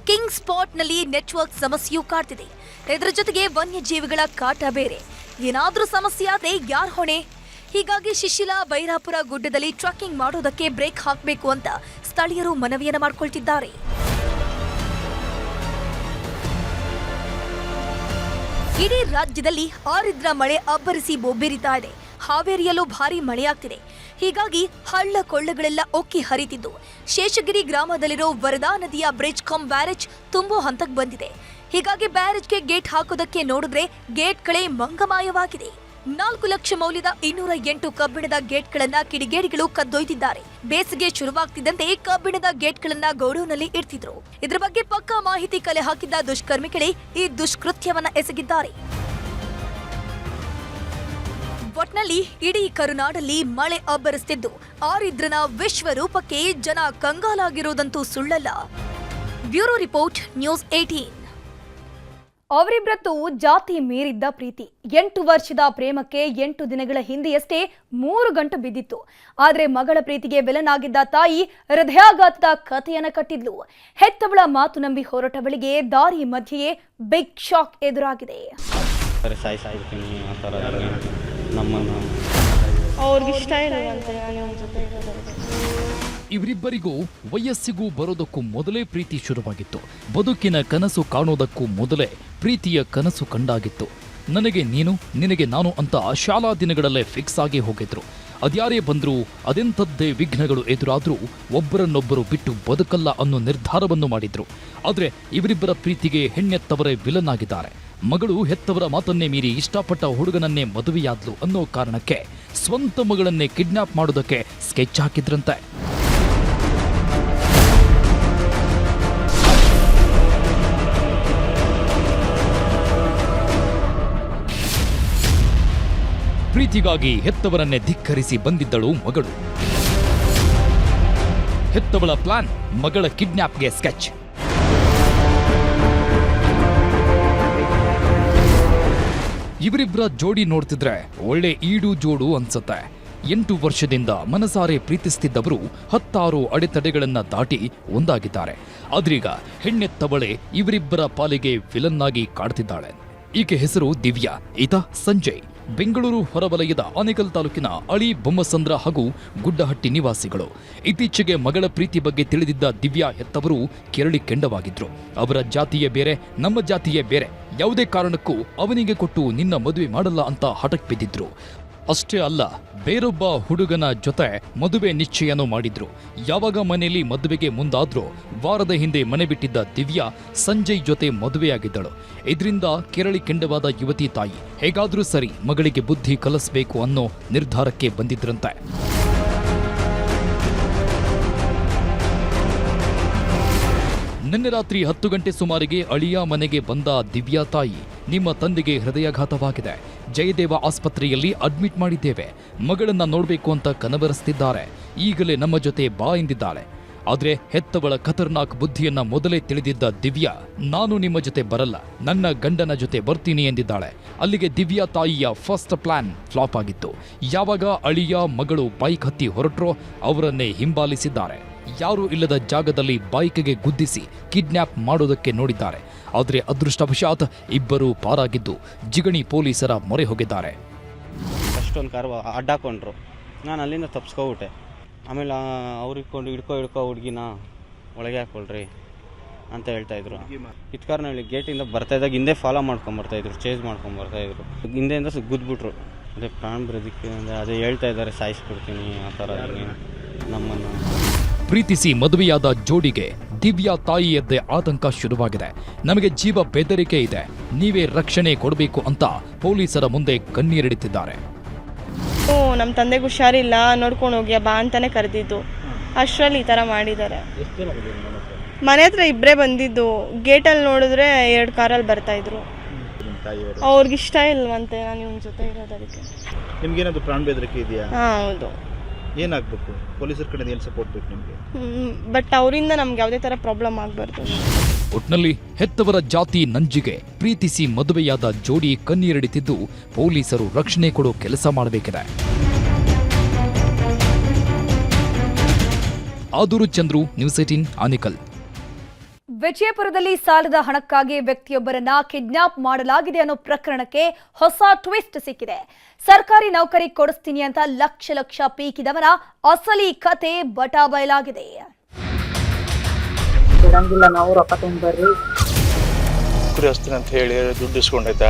King ಸ್ಪಾಟ್ನಲ್ಲಿ network ಸಮಸ್ಯೆಯೂ ಕಾಡ್ತಿದೆ. ಇದರ ಜೊತೆಗೆ ವನ್ಯಜೀವಿಗಳ ಕಾಟ ಬೇರೆ. ಏನಾದರೂ ಸಮಸ್ಯೆ ಆದ್ರೆ ಯಾರ್ ಹೊಣೆ? ಹೀಗಾಗಿ ಶಿಶಿಲಾ ಬೈರಾಪುರ ಗುಡ್ಡದಲ್ಲಿ ಟ್ರಕ್ಕಿಂಗ್ ಮಾಡೋದಕ್ಕೆ ಬ್ರೇಕ್ ಹಾಕಬೇಕು ಅಂತ ಸ್ಥಳೀಯರು ಮನವಿಯನ್ನು ಮಾಡ್ಕೊಳ್ತಿದ್ದಾರೆ. ಇಡೀ ರಾಜ್ಯದಲ್ಲಿ ಆರಿದ್ರ ಮಳೆ ಅಬ್ಬರಿಸಿ ಬೊಬ್ಬಿರಿತಾ ಇದೆ. ಹಾವೇರಿಯಲ್ಲೂ ಭಾರಿ ಮಳೆಯಾಗ್ತಿದೆ. ಹೀಗಾಗಿ ಹಳ್ಳ ಕೊಳ್ಳಗಳೆಲ್ಲ ಒಕ್ಕಿ ಹರಿತಿದ್ದು. ಶೇಷಗಿರಿ ಗ್ರಾಮದಲ್ಲಿರೋ ವರದಾ ನದಿಯ ಬ್ರಿಡ್ಜ್ ಕಮ್ ಬ್ಯಾರೇಜ್ ತುಂಬೋ ಹಂತಕ್ಕೆ ಬಂದಿದೆ. ಹೀಗಾಗಿ ಬ್ಯಾರೇಜ್ಗೆ ಗೇಟ್ ಹಾಕೋದಕ್ಕೆ ನೋಡಿದ್ರೆ ಗೇಟ್ಗಳೇ ಮಂಗಮಾಯವಾಗಿದೆ. ನಾಲ್ಕು ಲಕ್ಷ ಮೌಲ್ಯದ ಇನ್ನೂರ ಎಂಟು ಕಬ್ಬಿಣದ ಗೇಟ್ಗಳನ್ನ ಕಿಡಿಗೇಡಿಗಳು ಕದ್ದೊಯ್ದಿದ್ದಾರೆ. ಬೇಸಿಗೆ ಶುರುವಾಗ್ತಿದ್ದಂತೆ ಕಬ್ಬಿಣದ ಗೇಟ್ಗಳನ್ನ ಗೌಡೌನಲ್ಲಿ ಇಡ್ತಿದ್ರು. ಇದರ ಬಗ್ಗೆ ಪಕ್ಕಾ ಮಾಹಿತಿ ಕಲೆ ಹಾಕಿದ್ದ ದುಷ್ಕರ್ಮಿಗಳೇ ಈ ದುಷ್ಕೃತ್ಯವನ್ನ ಎಸಗಿದ್ದಾರೆ. ಒಟ್ನಲ್ಲಿ ಇಡೀ ಕರುನಾಡಲ್ಲಿ ಮಳೆ ಅಬ್ಬರಿಸ್ತಿದ್ದು. ಆರಿದ್ರನ ವಿಶ್ವರೂಪಕ್ಕೆ ಜನ ಕಂಗಾಲಾಗಿರುವುದಂತೂ ಸುಳ್ಳಲ್ಲ. ಬ್ಯೂರೋ ರಿಪೋರ್ಟ್, ನ್ಯೂಸ್ ಏಟೀನ್ ಅವರಿಬ್ಬರದ್ದು ಜಾತಿ ಮೀರಿದ್ದ ಪ್ರೀತಿ. ಎಂಟು ವರ್ಷದ ಪ್ರೇಮಕ್ಕೆ ಎಂಟು ದಿನಗಳ ಹಿಂದೆಯಷ್ಟೇ ಮೂರು ಗಂಟು ಬಿದ್ದಿತ್ತು. ಆದರೆ ಮಗಳ ಪ್ರೀತಿಗೆ ಬೆಲನಾಗಿದ್ದ ತಾಯಿ ಹೃದಯಾಘಾತದ ಕಥೆಯನ್ನು ಕಟ್ಟಿದ್ಲು. ಹೆತ್ತವಳ ಮಾತು ನಂಬಿ ಹೊರಟವಳಿಗೆ ದಾರಿ ಮಧ್ಯೆಯೇ ಬಿಗ್ ಶಾಕ್ ಎದುರಾಗಿದೆ. ನಮ್ಮನ್ನು. ಅವ್ರಿಗೆ ಇಷ್ಟ ಇಲ್ಲ ಅಂತ ನಾನು ಜೊತೆ ಇರೋದು ಇವರಿಬ್ಬರಿಗೂ ವಯಸ್ಸಿಗೂ ಬರೋದಕ್ಕೂ ಮೊದಲೇ ಪ್ರೀತಿ ಶುರುವಾಗಿತ್ತು. ಬದುಕಿನ ಕನಸು ಕಾಣೋದಕ್ಕೂ ಮೊದಲೇ ಪ್ರೀತಿಯ ಕನಸು ಕಂಡಾಗಿತ್ತು. ನನಗೆ ನೀನು ನಿನಗೆ ನಾನು ಅಂತ ಶಾಲಾ ದಿನಗಳಲ್ಲೇ ಫಿಕ್ಸ್ ಆಗಿ ಹೋಗಿದ್ರು. ಅದ್ಯಾರೇ ಬಂದರೂ ಅದೆಂಥದ್ದೇ ವಿಘ್ನಗಳು ಎದುರಾದರೂ ಒಬ್ಬರನ್ನೊಬ್ಬರು ಬಿಟ್ಟು ಬದುಕಲ್ಲ ಅನ್ನೋ ನಿರ್ಧಾರವನ್ನು ಮಾಡಿದ್ರು. ಆದರೆ ಇವರಿಬ್ಬರ ಪ್ರೀತಿಗೆ ಹೆಣ್ಣೆತ್ತವರೇ ವಿಲನ್ ಆಗಿದ್ದಾರೆ ಮಗಳು ಹೆತ್ತವರ ಮಾತನ್ನೇ ಮೀರಿ ಇಷ್ಟಪಟ್ಟ ಹುಡುಗನನ್ನೇ ಮದುವೆಯಾದ್ಲು ಅನ್ನೋ ಕಾರಣಕ್ಕೆ ಸ್ವಂತ ಮಗಳನ್ನೇ ಕಿಡ್ನಾಪ್ ಮಾಡೋದಕ್ಕೆ ಸ್ಕೆಚ್ ಹಾಕಿದ್ರಂತೆ. ಪ್ರೀತಿಗಾಗಿ ಹೆತ್ತವರನ್ನೇ ಧಿಕ್ಕರಿಸಿ ಬಂದಿದ್ದಳು ಮಗಳು. ಹೆತ್ತವಳ ಪ್ಲಾನ್ ಮಗಳ ಕಿಡ್ನ್ಯಾಪ್ಗೆ ಸ್ಕೆಚ್. ಇವರಿಬ್ಬರ ಜೋಡಿ ನೋಡ್ತಿದ್ರೆ ಒಳ್ಳೆ ಈಡು ಜೋಡು ಅನ್ಸುತ್ತೆ. ಎಂಟು ವರ್ಷದಿಂದ ಮನಸಾರೆ ಪ್ರೀತಿಸ್ತಿದ್ದವರು ಹತ್ತಾರು ಅಡೆತಡೆಗಳನ್ನ ದಾಟಿ ಒಂದಾಗಿದ್ದಾರೆ. ಆದ್ರೀಗ ಹೆಣ್ಣೆತ್ತವಳೆ ಇವರಿಬ್ಬರ ಪಾಲಿಗೆ ವಿಲನ್ನಾಗಿ ಕಾಡ್ತಿದ್ದಾಳೆ. ಈಕೆ ಹೆಸರು ದಿವ್ಯಾ, ಈತ ಸಂಜಯ್. ಬೆಂಗಳೂರು ಹೊರವಲಯದ ಆನೇಕಲ್ ತಾಲೂಕಿನ ಅಳಿ ಬೊಮ್ಮಸಂದ್ರ ಹಾಗೂ ಗುಡ್ಡಹಟ್ಟಿ ನಿವಾಸಿಗಳು. ಇತ್ತೀಚೆಗೆ ಮಗಳ ಪ್ರೀತಿ ಬಗ್ಗೆ ತಿಳಿದಿದ್ದ ದಿವ್ಯಾ ಹೆತ್ತವರು ಕೆರಳಿ ಕೆಂಡವಾಗಿದ್ರು. ಅವರ ಜಾತಿಯೇ ಬೇರೆ, ನಮ್ಮ ಜಾತಿಯೇ ಬೇರೆ. ಯಾವುದೇ ಕಾರಣಕ್ಕೂ ಅವನಿಗೆ ಕೊಟ್ಟು ನಿನ್ನ ಮದುವೆ ಮಾಡಲ್ಲ ಅಂತ ಹಠಕ್ ಬಿದ್ದಿದ್ರು. ಅಷ್ಟೇ ಅಲ್ಲ, ಬೇರೊಬ್ಬ ಹುಡುಗನ ಜೊತೆ ಮದುವೆ ನಿಶ್ಚಯನೂ ಮಾಡಿದ್ರು. ಯಾವಾಗ ಮನೆಯಲ್ಲಿ ಮದುವೆಗೆ ಮುಂದಾದ್ರೂ ವಾರದ ಹಿಂದೆ ಮನೆ ಬಿಟ್ಟಿದ್ದ ದಿವ್ಯಾ ಸಂಜಯ್ ಜೊತೆ ಮದುವೆಯಾಗಿದ್ದಳು. ಇದರಿಂದ ಕೆರಳಿ ಕೆಂಡವಾದ ಯುವತಿ ತಾಯಿ, ಹೇಗಾದ್ರೂ ಸರಿ ಮಗಳಿಗೆ ಬುದ್ಧಿ ಕಲಿಸಬೇಕು ಅನ್ನೋ ನಿರ್ಧಾರಕ್ಕೆ ಬಂದಿದ್ರಂತೆ. ನಿನ್ನೆ ರಾತ್ರಿ ಹತ್ತು ಗಂಟೆ ಸುಮಾರಿಗೆ ಅಳಿಯ ಮನೆಗೆ ಬಂದ ದಿವ್ಯಾ ತಾಯಿ ನಿಮ್ಮ ತಂದೆಗೆ ಹೃದಯಾಘಾತವಾಗಿದೆ. ಜಯದೇವ ಆಸ್ಪತ್ರೆಯಲ್ಲಿ ಅಡ್ಮಿಟ್ ಮಾಡಿದ್ದೇವೆ. ಮಗಳನ್ನ ನೋಡಬೇಕು ಅಂತ ಕನವರಿಸ್ತಿದ್ದಾರೆ ಈಗಲೇ ನಮ್ಮ ಜೊತೆ ಬಾ ಎಂದಿದ್ದಾಳೆ. ಆದರೆ ಹೆತ್ತವಳ ಖತರ್ನಾಕ್ ಬುದ್ಧಿಯನ್ನ ಮೊದಲೇ ತಿಳಿದಿದ್ದ ದಿವ್ಯಾ, ನಾನು ನಿಮ್ಮ ಜೊತೆ ಬರಲ್ಲ. ನನ್ನ ಗಂಡನ ಜೊತೆ ಬರ್ತೀನಿ ಎಂದಿದ್ದಾಳೆ. ಅಲ್ಲಿಗೆ ದಿವ್ಯಾ ತಾಯಿಯ ಫಸ್ಟ್ ಪ್ಲಾನ್ ಫ್ಲಾಪ್ ಆಗಿತ್ತು. ಯಾವಾಗ ಅಳಿಯ ಮಗಳು ಬೈಕ್ ಹತ್ತಿ ಹೊರಟ್ರೋ ಅವರನ್ನೇ ಹಿಂಬಾಲಿಸಿದ್ದಾರೆ. ಯಾರೂ ಇಲ್ಲದ ಜಾಗದಲ್ಲಿ ಬೈಕ್ಗೆ ಗುದ್ದಿಸಿ ಕಿಡ್ನ್ಯಾಪ್ ಮಾಡೋದಕ್ಕೆ ನೋಡಿದ್ದಾರೆ. ಆದರೆ ಅದೃಷ್ಟವಶಾತ್ ಇಬ್ಬರು ಪಾರಾಗಿದ್ದು ಜಿಗಣಿ ಪೊಲೀಸರ ಮೊರೆ ಹೋಗಿದ್ದಾರೆ. ಅಷ್ಟೊಂದು ಕಾರ್ ಅಡ್ಡಾಕೊಂಡ್ರು. ನಾನು ಅಲ್ಲಿಂದ ತಪ್ಸ್ಕೊಬಿಟ್ಟೆ. ಆಮೇಲೆ ಅವ್ರಿಕೊಂಡು ಇಟ್ಕೊಂಡು ಹಿಡ್ಕೊ ಹಿಡ್ಕೊ ಹುಡುಗಿನ ಒಳಗೆ ಹಾಕೊಳ್ರಿ ಅಂತ ಹೇಳ್ತಾ ಇದ್ರು. ಹೇಳಿ ಗೇಟಿಂದ ಬರ್ತಾ ಇದ್ದಾಗ ಹಿಂದೆ ಫಾಲೋ ಮಾಡ್ಕೊಂಡ್ ಬರ್ತಾ ಇದ್ರು ಚೇಂಜ್ ಮಾಡ್ಕೊಂಡ್ ಬರ್ತಾ ಇದ್ರು. ಹಿಂದೆಯಿಂದ ಗುದ್ಬಿಟ್ರು. ಅದೇ ಪ್ರಾಣ ಬರೋದಕ್ಕೆ ಅಂದ್ರೆ ಅದೇ ಹೇಳ್ತಾ ಇದ್ದಾರೆ ಸಾಯಿಸ್ಬಿಡ್ತೀನಿ ಆ ಥರ ನಮ್ಮನ್ನು. ಪ್ರೀತಿಸಿ ಮದುವೆಯಾದ ಜೋಡಿಗೆ ದಿವ್ಯಾ ತಾಯಿಯದ್ದೇ ಆತಂಕ ಶುರುವಾಗಿದೆ. ನಮಗೆ ಜೀವ ಬೆದರಿಕೆ ಇದೆ. ನೀವೇ ರಕ್ಷಣೆ ಕೊಡಬೇಕು ಅಂತ ಪೊಲೀಸರ ಮುಂದೆ ಕಣ್ಣೀರಿಡುತ್ತಿದ್ದಾರೆ. ನಮ್ಮ ತಂದೆಗೆ ಹುಷಾರಿಲ್ಲ. ನೋಡ್ಕೊಂಡು ಹೋಗ್ಯಾ ಬಾ ಅಂತಾನೆ ಕರೆದಿದ್ದು. ಅಷ್ಟರಲ್ಲಿ ಈ ಥರ ಮಾಡಿದ್ದಾರೆ. ಮನೆ ಹತ್ರ? ಇಬ್ಬರೇ ಬಂದಿದ್ದು. ಗೇಟಲ್ಲಿ ನೋಡಿದ್ರೆ ಎರಡು ಕಾರಲ್ಲಿ ಬರ್ತಾ ಇದ್ರು. ಅವ್ರಿಗೆ ಇಷ್ಟ ಇಲ್ವಂತೆ ನಾನು ಇವನ ಜೊತೆ ಇರೋದಕ್ಕೆ. ಅದಕ್ಕೆ ನಿಮ್ಗೇನಾದ್ರು ಪ್ರಾಣ ಬೆದರಿಕೆ ಇದೆಯಾ? ಹಾಂ ಹೌದು. ಏನಾಗಬೇಕು? ಪೊಲೀಸರ ಕಡೆ ಏನು ಸಪೋರ್ಟ್ ಬೇಕು ನಿಮಗೆ? ಬಟ್ ಅವರಿಂದ ನಮ್ಗೆ ಯಾವುದೇ ಥರ ಪ್ರಾಬ್ಲಮ್ ಆಗಬಾರ್ದು ಒಟ್ನಲ್ಲಿ ಹೆತ್ತವರ ಜಾತಿ ನಂಜಿಗೆ ಪ್ರೀತಿಸಿ ಮದುವೆಯಾದ ಜೋಡಿ ಕಣ್ಣೀರಿಡಿತಿದ್ದು ಪೊಲೀಸರು ರಕ್ಷಣೆ ಕೊಡೋ ಕೆಲಸ ಮಾಡಬೇಕಿದೆ. ಆದೂರು ಚಂದ್ರು ನ್ಯೂಸ್ ಏಟೀನ್ ಆನಿಕಲ್. ವಿಜಯಪುರದಲ್ಲಿ ಸಾಲದ ಹಣಕ್ಕಾಗಿ ವ್ಯಕ್ತಿಯೊಬ್ಬರನ್ನ ಕಿಡ್ನಾಪ್ ಮಾಡಲಾಗಿದೆ ಅನ್ನೋ ಪ್ರಕರಣಕ್ಕೆ ಹೊಸ ಟ್ವಿಸ್ಟ್ ಸಿಕ್ಕಿದೆ. ಸರ್ಕಾರಿ ನೌಕರಿ ಕೊಡಿಸ್ತೀನಿ ಅಂತ ಲಕ್ಷ ಲಕ್ಷ ಪೀಕಿದವನ ಅಸಲಿ ಕತೆ ಬಟಾ ಬಯಲಾಗಿದೆ ಬಿಡಂಗಿಲ್ಲ ನಾವು ರೊಕ್ಕ ತುಂಬರ್ರಿ ಕುರಿ ಹಸ್ತೀನಿ ಅಂತ ಹೇಳಿ ದುಡ್ಡು ಇಸ್ಕೊಂಡೈತ?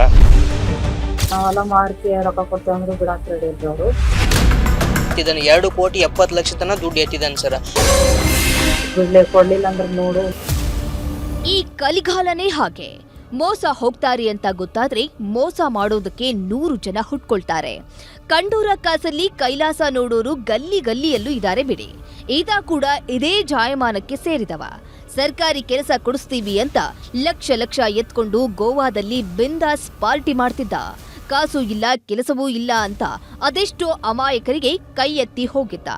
ನಾವೆಲ್ಲ ಮಾರ್ತಿ ರೊಕ್ಕ ಕೊಡ್ತೇವೆ ಅಂದ್ರೆ ಬಿಡಾಕ್ ರೆಡಿ ಎರಡು ಕೋಟಿ ಎಪ್ಪತ್ತು ಲಕ್ಷ ತನಕ ದುಡ್ಡು ಎತ್ತಿದ್ದಾನೆ ಸರ್. ಬಿಡ್ಲೆ ಕೊಡ್ಲಿಲ್ಲ ಅಂದ್ರೆ ನೋಡು. ಈ ಕಲಿಗಾಲನೇ ಹಾಗೆ. ಮೋಸ ಹೋಗ್ತಾರೆ ಅಂತ ಗೊತ್ತಾದ್ರೆ ಮೋಸ ಮಾಡೋದಕ್ಕೆ ನೂರು ಜನ ಹುಟ್ಕೊಳ್ತಾರೆ. ಕಂಡೂರ ಕಾಸಲ್ಲಿ ಕೈಲಾಸ ನೋಡೋರು ಗಲ್ಲಿ ಗಲ್ಲಿಯಲ್ಲೂ ಇದ್ದಾರೆ ಬಿಡಿ. ಈತ ಕೂಡ ಇದೇ ಜಾಯಮಾನಕ್ಕೆ ಸೇರಿದವ. ಸರ್ಕಾರಿ ಕೆಲಸ ಕೊಡಿಸ್ತೀವಿ ಅಂತ ಲಕ್ಷ ಲಕ್ಷ ಎತ್ಕೊಂಡು ಗೋವಾದಲ್ಲಿ ಬಿಂದಾಸ್ ಪಾರ್ಟಿ ಮಾಡ್ತಿದ್ದ. ಕಾಸು ಇಲ್ಲ, ಕೆಲಸವೂ ಇಲ್ಲ ಅಂತ ಅದೆಷ್ಟೋ ಅಮಾಯಕರಿಗೆ ಕೈ ಎತ್ತಿ ಹೋಗಿದ್ದ.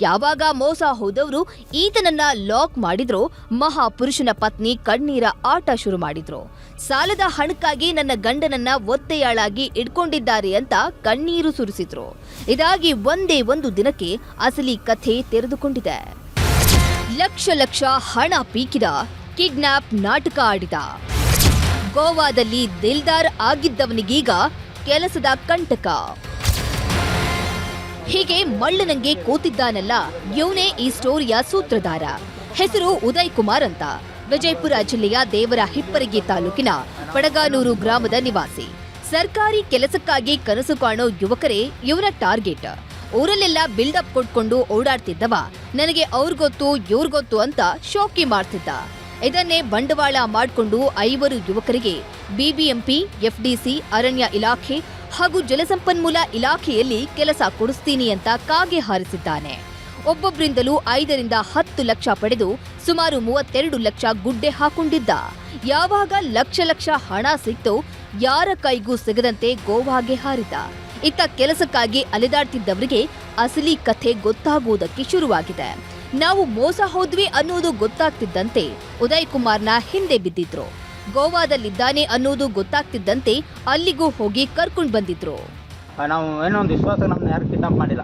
ಯಾವಾಗ ಮೋಸ ಹೋದವರು ಈತನನ್ನ ಲಾಕ್ ಮಾಡಿದ್ರು, ಮಹಾಪುರುಷನ ಪತ್ನಿ ಕಣ್ಣೀರ ಆಟ ಶುರು ಮಾಡಿದ್ರು. ಸಾಲದ ಹಣಕ್ಕಾಗಿ ನನ್ನ ಗಂಡನನ್ನ ಒತ್ತೆಯಾಳಾಗಿ ಇಟ್ಕೊಂಡಿದ್ದಾರೆ ಅಂತ ಕಣ್ಣೀರು ಸುರಿಸಿದ್ರು. ಇದಾಗಿ ಒಂದೇ ಒಂದು ದಿನಕ್ಕೆ ಅಸಲಿ ಕಥೆ ತೆರೆದುಕೊಂಡಿದೆ. ಲಕ್ಷ ಲಕ್ಷ ಹಣ ಪೀಕಿದ, ಕಿಡ್ನಾಪ್ ನಾಟಕ ಆಡಿದ. ಗೋವಾದಲ್ಲಿ ದಿಲ್ದಾರ್ ಆಗಿದ್ದವನಿಗೀಗ ಕೆಲಸದ ಕಂಟಕ. ಹೀಗೆ ಮಳ್ಳನಂಗೆ ಕೂತಿದ್ದಾನಲ್ಲ ಇವನೇ ಈ ಸ್ಟೋರಿಯ ಸೂತ್ರಧಾರ. ಹೆಸರು ಉದಯ್ ಕುಮಾರ್ ಅಂತ. ವಿಜಯಪುರ ಜಿಲ್ಲೆಯ ದೇವರ ಹಿಪ್ಪರಗಿ ತಾಲೂಕಿನ ಪಡಗಾನೂರು ಗ್ರಾಮದ ನಿವಾಸಿ. ಸರ್ಕಾರಿ ಕೆಲಸಕ್ಕಾಗಿ ಕನಸು ಕಾಣೋ ಯುವಕರೇ ಇವರ ಟಾರ್ಗೆಟ್. ಊರಲ್ಲೆಲ್ಲ ಬಿಲ್ಡಪ್ ಕೊಟ್ಕೊಂಡು ಓಡಾಡ್ತಿದ್ದವ. ನನಗೆ ಅವ್ರಿಗೊತ್ತು ಇವ್ರಿಗೊತ್ತು ಅಂತ ಶೋಕಿ ಮಾಡ್ತಿದ್ದ. ಇದನ್ನೇ ಬಂಡವಾಳ ಮಾಡಿಕೊಂಡು ಐವರು ಯುವಕರಿಗೆ ಬಿಬಿಎಂಪಿ, ಎಫ್ಡಿಸಿ, ಅರಣ್ಯ ಇಲಾಖೆ ಹಾಗೂ ಜಲಸಂಪನ್ಮೂಲ ಇಲಾಖೆಯಲ್ಲಿ ಕೆಲಸ ಕೊಡಿಸ್ತೀನಿ ಅಂತ ಕಾಗೆ ಹಾರಿಸಿದ್ದಾನೆ. ಒಬ್ಬೊಬ್ಬರಿಂದಲೂ ಐದರಿಂದ ಹತ್ತು ಲಕ್ಷ ಪಡೆದು ಸುಮಾರು ಮೂವತ್ತೆರಡು ಲಕ್ಷ ಗುಡ್ಡೆ ಹಾಕೊಂಡಿದ್ದ. ಯಾವಾಗ ಲಕ್ಷ ಲಕ್ಷ ಹಣ ಸಿಕ್ತೋ ಯಾರ ಕೈಗೂ ಸಿಗದಂತೆ ಗೋವಾಗೆ ಹಾರಿದ ಇತ್ತ ಕೆಲಸಕ್ಕಾಗಿ ಅಲೆದಾಡ್ತಿದ್ದವರಿಗೆ ಅಸಲಿ ಕಥೆ ಗೊತ್ತಾಗುವುದಕ್ಕೆ ಶುರುವಾಗಿದೆ. ನಾವು ಮೋಸ ಹೋದ್ವಿ ಅನ್ನೋದು ಗೊತ್ತಾಗ್ತಿದ್ದಂತೆ ಉದಯ್ ಕುಮಾರ್ನ ಹಿಂದೆ ಬಿದ್ದಿದ್ರು. ಗೋವಾದಲ್ಲಿದ್ದಾನೆ ಅನ್ನೋದು ಗೊತ್ತಾಗ್ತಿದ್ದಂತೆ ಅಲ್ಲಿಗೂ ಹೋಗಿ ಕರ್ಕೊಂಡು ಬಂದಿದ್ರು. ನಾವು ಏನೋ ಒಂದು ವಿಶ್ವಾಸ ನಮ್ಮನ್ನ ಯಾರು ಕಿಡ್ನಾಪ್ ಮಾಡಿಲ್ಲ.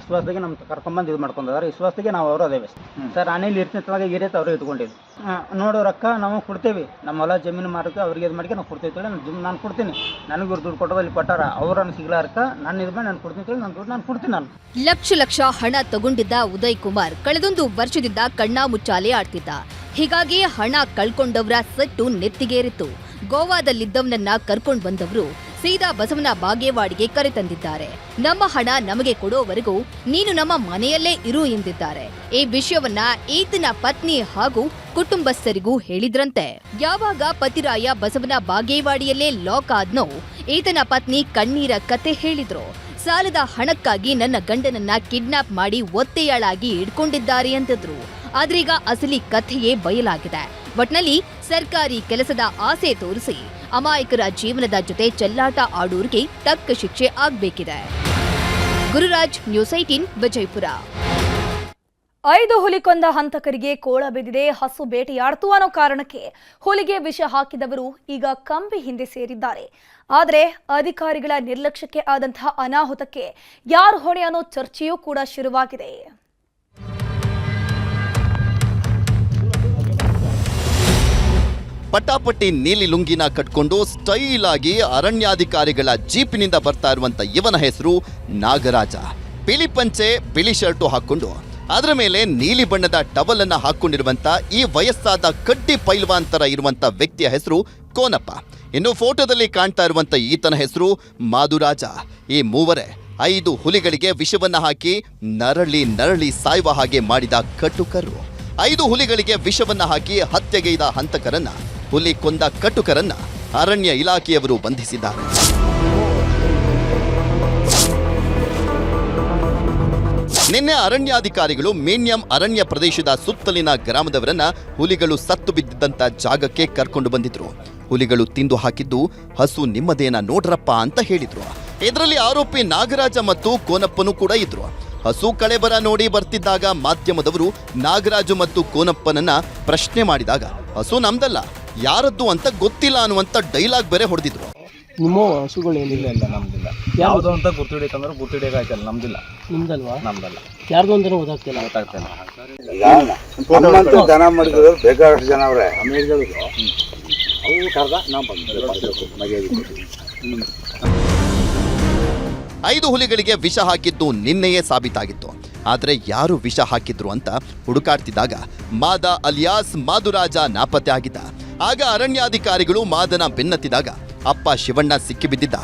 ವಿಶ್ವಾಸದಾಗೆ ನಮ್ಮ ಕರ್ಕೊಂಬಂದು ಇದು ಮಾಡ್ಕೊಂಡಿದ್ದಾರೆ ವಿಶ್ವಾಸದಾಗೆ ನಾವು ಅವರು ಅದೇವೆ ಸರ್ ನಾನೇಲಿ ಇರ್ತಿತ್ತವಾಗ ಇರತ್ತೆ ಅವರು ಇಟ್ಕೊಂಡಿದ್ದು ನೋಡೋ ರೊಕ್ಕ ನಾವು ಕೊಡ್ತೇವೆ. ನಮ್ಮ ಹೊಲ ಜಮೀನು ಮಾರಕ್ಕೆ ಅವ್ರಿಗೆ ಇದು ಮಾಡಿಕೆ ನಾವು ಕೊಡ್ತೇವೆ ಹೇಳಿ ನಾನು ಜಿಮ್ ನಾನು ಕೊಡ್ತೀನಿ. ನನಗೆ ಇವ್ರು ದುಡ್ಡು ಕೊಟ್ಟೋದಲ್ಲಿ ಕೊಟ್ಟಾರ ಅವ್ರನ್ನ ಸಿಗ್ಲಾರಕ್ಕ ನಾನು ಇದು ಮಾಡಿ ನಾನು ಕೊಡ್ತೀನಿ ಹೇಳಿ ನಾನು ದುಡ್ಡು ನಾನು ಕೊಡ್ತೀನಿ ನಾನು. ಲಕ್ಷ ಲಕ್ಷ ಹಣ ತಗೊಂಡಿದ್ದ ಉದಯ್ ಕುಮಾರ್ ಕಳೆದೊಂದು ವರ್ಷದಿಂದ ಕಣ್ಣಾ ಮುಚ್ಚಾಲೆ ಆಡ್ತಿದ್ದ. ಹೀಗಾಗಿ ಹಣ ಕಳ್ಕೊಂಡವರ ಸೆಟ್ಟು ನೆತ್ತಿಗೇರಿತ್ತು. ಗೋವಾದಲ್ಲಿದ್ದವನನ್ನ ಕರ್ಕೊಂಡು ಬಂದವರು ಸೀದಾ ಬಸವನ ಬಾಗೇವಾಡಿಗೆ ಕರೆತಂದಿದ್ದಾರೆ ನಮ್ಮ ಹಣ ನಮಗೆ ಕೊಡುವವರೆಗೂ ನೀನು ನಮ್ಮ ಮನೆಯಲ್ಲೇ ಇರು ಎಂದಿದ್ದಾರೆ. ಈ ವಿಷಯವನ್ನ ಈತನ ಪತ್ನಿ ಹಾಗೂ ಕುಟುಂಬಸ್ಥರಿಗೂ ಹೇಳಿದ್ರಂತೆ. ಯಾವಾಗ ಪತಿರಾಯ ಬಸವನ ಬಾಗೇವಾಡಿಯಲ್ಲೇ ಲಾಕ್ ಆದ್ನೋ ಈತನ ಪತ್ನಿ ಕಣ್ಣೀರ ಕತೆ ಹೇಳಿದ್ರು. ಸಾಲದ ಹಣಕ್ಕಾಗಿ ನನ್ನ ಗಂಡನನ್ನ ಕಿಡ್ನಾಪ್ ಮಾಡಿ ಒತ್ತೆಯಾಳಾಗಿ ಇಟ್ಕೊಂಡಿದ್ದಾರೆ ಅಂತಿದ್ರು ಆದ್ರೀಗ ಅಸಲಿ ಕಥೆಯೇ ಬಯಲಾಗಿದೆ. ಒಟ್ನಲ್ಲಿ ಸರ್ಕಾರಿ ಕೆಲಸದ ಆಸೆ ತೋರಿಸಿ ಅಮಾಯಕರ ಜೀವನದ ಜೊತೆ ಚೆಲ್ಲಾಟ ಆಡೋರಿಗೆ ತಕ್ಕ ಶಿಕ್ಷೆ ಆಗ್ಬೇಕಿದೆ. Gururaj news eighteen Vijayapura. ಐದು ಹುಲಿ ಕೊಂದ ಹಂತಕರಿಗೆ ಕೋಳ ಬಿದ್ದಿದೆ, ಹಸು ಬೇಟೆಯಾಡ್ತು ಅನ್ನೋ ಕಾರಣಕ್ಕೆ ಹುಲಿಗೆ ವಿಷ ಹಾಕಿದವರು ಈಗ ಕಂಬಿ ಹಿಂದೆ ಸೇರಿದ್ದಾರೆ. ಆದರೆ ಅಧಿಕಾರಿಗಳ ನಿರ್ಲಕ್ಷ್ಯಕ್ಕೆ ಆದಂತಹ ಅನಾಹುತಕ್ಕೆ ಯಾರು ಹೊಣೆ ಅನ್ನೋ ಚರ್ಚೆಯೂ ಕೂಡ ಶುರುವಾಗಿದೆ. ಪಟಾಪಟಿ ನೀಲಿ ಲುಂಗಿನ ಕಟ್ಕೊಂಡು ಸ್ಟೈಲ್ ಆಗಿ ಅರಣ್ಯಾಧಿಕಾರಿಗಳ ಜೀಪಿನಿಂದ ಬರ್ತಾ ಇರುವಂತ ಇವನ ಹೆಸರು ನಾಗರಾಜ. ಬಿಳಿ ಪಂಚೆ, ಬಿಳಿ ಶರ್ಟು ಹಾಕೊಂಡು ಅದರ ಮೇಲೆ ನೀಲಿ ಬಣ್ಣದ ಟವಲ್ ಅನ್ನ ಹಾಕೊಂಡಿರುವಂತ ಈ ವಯಸ್ಸಾದ ಕಡ್ಡಿ ಪೈಲ್ವಾಂತರ ಇರುವಂತ ವ್ಯಕ್ತಿಯ ಹೆಸರು ಕೋನಪ್ಪ. ಇನ್ನು ಫೋಟೋದಲ್ಲಿ ಕಾಣ್ತಾ ಇರುವಂತ ಈತನ ಹೆಸರು ಮಾಧುರಾಜ ಈ ಮೂವರೇ ಐದು ಹುಲಿಗಳಿಗೆ ವಿಷವನ್ನ ಹಾಕಿ ನರಳಿ ನರಳಿ ಸಾಯುವ ಹಾಗೆ ಮಾಡಿದ ಕಟುಕರು. ಐದು ಹುಲಿಗಳಿಗೆ ವಿಷವನ್ನ ಹಾಕಿ ಹತ್ಯೆಗೈದ ಹಂತಕರನ್ನ ಹುಲಿ ಕೊಂದ ಕಟುಕರನ್ನ ಅರಣ್ಯ ಇಲಾಖೆಯವರು ಬಂಧಿಸಿದ್ದಾರೆ. ನಿನ್ನೆ ಅರಣ್ಯಾಧಿಕಾರಿಗಳು ಮೇನ್ಯಂ ಅರಣ್ಯ ಪ್ರದೇಶದ ಸುತ್ತಲಿನ ಗ್ರಾಮದವರನ್ನ ಹುಲಿಗಳು ಸತ್ತು ಬಿದ್ದಿದ್ದಂತ ಜಾಗಕ್ಕೆ ಕರ್ಕೊಂಡು ಬಂದಿದ್ರು. ಹುಲಿಗಳು ತಿಂದು ಹಾಕಿದ್ದು, ಹಸು ನಿಮ್ಮದೇನ ನೋಡ್ರಪ್ಪ ಅಂತ ಹೇಳಿದ್ರು. ಇದರಲ್ಲಿ ಆರೋಪಿ ನಾಗರಾಜ ಮತ್ತು ಕೋನಪ್ಪನು ಕೂಡ ಇದ್ರು. ಹಸು ಕಳೆಬರ ನೋಡಿ ಬರ್ತಿದ್ದಾಗ ಮಾಧ್ಯಮದವರು ನಾಗರಾಜು ಮತ್ತು ಕೋನಪ್ಪನನ್ನ ಪ್ರಶ್ನೆ ಮಾಡಿದಾಗ, ಹಸು ನಮ್ದಲ್ಲ ಯಾರದ್ದು ಅಂತ ಗೊತ್ತಿಲ್ಲ ಅನ್ನುವಂತ ಡೈಲಾಗ್ ಬೇರೆ ಹೊಡೆದಿದ್ರು. ನಿಮ್ಮ ಹಸುಗಳು ಏನಿಲ್ಲ ಇಲ್ಲ ನಮ್ದಿಲ್ಲ. ಯಾವುದು ಅಂತ ಗುರ್ತಿಡಿಕಂದ್ರೆ ಗುರ್ತಿಡಿಕಾಯ್ತಲ್ಲ ನಮ್ದಿಲ್ಲ. ನಿಮ್ದಲ್ವಾ? ನಮ್ದಲ್ಲ. ಯಾರ್ದು ಅಂತ ಗೊತ್ತಾಗ್ತಿಲ್ಲ? ಗೊತ್ತಾಗ್ತಾನೆ ದನ ಮಾಡಿದ್ರು ಬೇಕಾದಷ್ಟು ಜನ ಅವ್ರೆ. ಅವ್ರು ಕರ್ದ ನಾವು ಐದು ಹುಲಿಗಳಿಗೆ ವಿಷ ಹಾಕಿದ್ದು ನಿನ್ನೆಯೇ ಸಾಬೀತಾಗಿತ್ತು. ಆದರೆ ಯಾರು ವಿಷ ಹಾಕಿದ್ರು ಅಂತ ಹುಡುಕಾಡ್ತಿದ್ದಾಗ ಮಾದ ಅಲಿಯಾಸ್ ಮಾದುರಾಜ ನಾಪತ್ತೆ ಆಗಿದ್ದ. ಆಗ ಅರಣ್ಯಾಧಿಕಾರಿಗಳು ಮಾದನ ಬೆನ್ನತ್ತಿದಾಗ ಅಪ್ಪ ಶಿವಣ್ಣ ಸಿಕ್ಕಿಬಿದ್ದಿದ್ದ.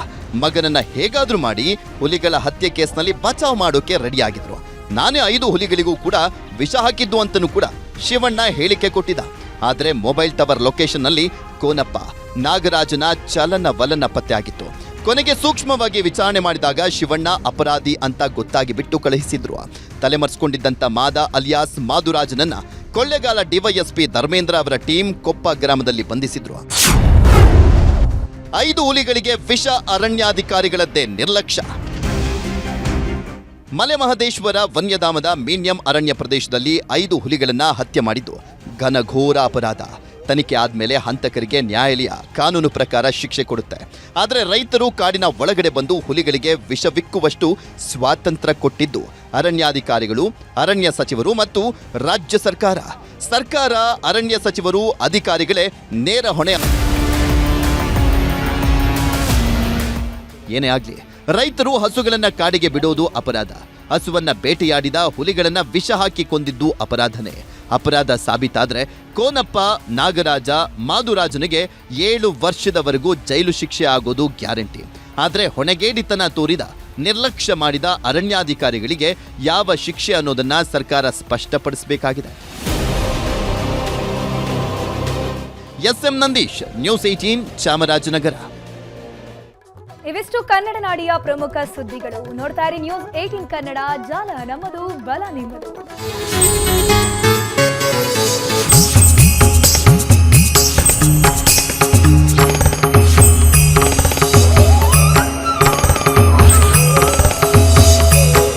ಮಗನನ್ನ ಹೇಗಾದ್ರೂ ಮಾಡಿ ಹುಲಿಗಳ ಹತ್ಯೆ ಕೇಸ್ನಲ್ಲಿ ಬಚಾವ್ ಮಾಡೋಕೆ ರೆಡಿಯಾಗಿದ್ರು. ನಾನೇ ಐದು ಹುಲಿಗಳಿಗೂ ಕೂಡ ವಿಷ ಹಾಕಿದ್ದು ಅಂತನೂ ಕೂಡ ಶಿವಣ್ಣ ಹೇಳಿಕೆ ಕೊಟ್ಟಿದ್ದ. ಆದರೆ ಮೊಬೈಲ್ ಟವರ್ ಲೊಕೇಶನ್ನಲ್ಲಿ ಕೋನಪ್ಪ, ನಾಗರಾಜನ ಚಲನ ವಲನ ಪತ್ತೆ ಆಗಿತ್ತು. ಕೊನೆಗೆ ಸೂಕ್ಷ್ಮವಾಗಿ ವಿಚಾರಣೆ ಮಾಡಿದಾಗ ಶಿವಣ್ಣ ಅಪರಾಧಿ ಅಂತ ಗೊತ್ತಾಗಿ ಬಿಟ್ಟು ಕಳುಹಿಸಿದ್ರು. ತಲೆಮರೆಸ್ಕೊಂಡಿದ್ದಂಥ ಮಾದ ಅಲಿಯಾಸ್ ಮಾದುರಾಜನನ್ನ ಕೊಳ್ಳೆಗಾಲ ಡಿವೈಎಸ್ಪಿ ಧರ್ಮೇಂದ್ರ ಅವರ ಟೀಮ್ ಕೊಪ್ಪ ಗ್ರಾಮದಲ್ಲಿ ಬಂಧಿಸಿದ್ರು. ಐದು ಹುಲಿಗಳಿಗೆ ವಿಷ ಅರಣ್ಯಾಧಿಕಾರಿಗಳದ್ದೇ ನಿರ್ಲಕ್ಷ್ಯ. ಮಲೆಮಹದೇಶ್ವರ ವನ್ಯಧಾಮದ ಮೀನ್ಯಂ ಅರಣ್ಯ ಪ್ರದೇಶದಲ್ಲಿ ಐದು ಹುಲಿಗಳನ್ನ ಹತ್ಯೆ ಮಾಡಿದ್ದು ಘನಘೋರ ಅಪರಾಧ. ತನಿಖೆ ಆದ್ಮೇಲೆ ಹಂತಕರಿಗೆ ನ್ಯಾಯಾಲಯ ಕಾನೂನು ಪ್ರಕಾರ ಶಿಕ್ಷೆ ಕೊಡುತ್ತೆ. ಆದರೆ ರೈತರು ಕಾಡಿನ ಒಳಗಡೆ ಬಂದು ಹುಲಿಗಳಿಗೆ ವಿಷವಿಕ್ಕುವಷ್ಟು ಸ್ವಾತಂತ್ರ್ಯ ಕೊಟ್ಟಿದ್ದು. ಅರಣ್ಯಾಧಿಕಾರಿಗಳು, ಅರಣ್ಯ ಸಚಿವರು ಮತ್ತು ರಾಜ್ಯ ಸರ್ಕಾರ. ಸರ್ಕಾರ, ಅರಣ್ಯ ಸಚಿವರು, ಅಧಿಕಾರಿಗಳೇ ನೇರ ಹೊಣೆ. ಏನೇ ಆಗಲಿ, ರೈತರು ಹಸುಗಳನ್ನ ಕಾಡಿಗೆ ಬಿಡೋದು ಅಪರಾಧ. ಹಸುವನ್ನ ಬೇಟೆಯಾಡಿದ ಹುಲಿಗಳನ್ನ ವಿಷ ಹಾಕಿ ಕೊಂದಿದ್ದು ಅಪರಾಧನೇ. ಅಪರಾಧ ಸಾಬೀತಾದ್ರೆ ಕೋನಪ್ಪ ನಾಗರಾಜ ಮಾಧುರಾಜನಿಗೆ ಏಳು ವರ್ಷದವರೆಗೂ ಜೈಲು ಶಿಕ್ಷೆ ಆಗೋದು ಗ್ಯಾರಂಟಿ. ಆದರೆ ಹೊಣೆಗೇಡಿತನ ತೋರಿದ, ನಿರ್ಲಕ್ಷ್ಯ ಮಾಡಿದ ಅರಣ್ಯಾಧಿಕಾರಿಗಳಿಗೆ ಯಾವ ಶಿಕ್ಷೆ ಅನ್ನೋದನ್ನ ಸರ್ಕಾರ ಸ್ಪಷ್ಟಪಡಿಸಬೇಕಾಗಿದೆ. S M Nandish, news eighteen Chamarajanagar. ಇವಿಷ್ಟು ಕನ್ನಡ ನಾಡಿಯ ಪ್ರಮುಖ ಸುದ್ದಿಗಳು. ನೋಡ್ತಾ ಇರಿ ನ್ಯೂಸ್ ಏಟೀನ್ ಕನ್ನಡ. ಜಾಲ ನಮ್ಮದು, ಬಲ ನಿಮ್ಮದು.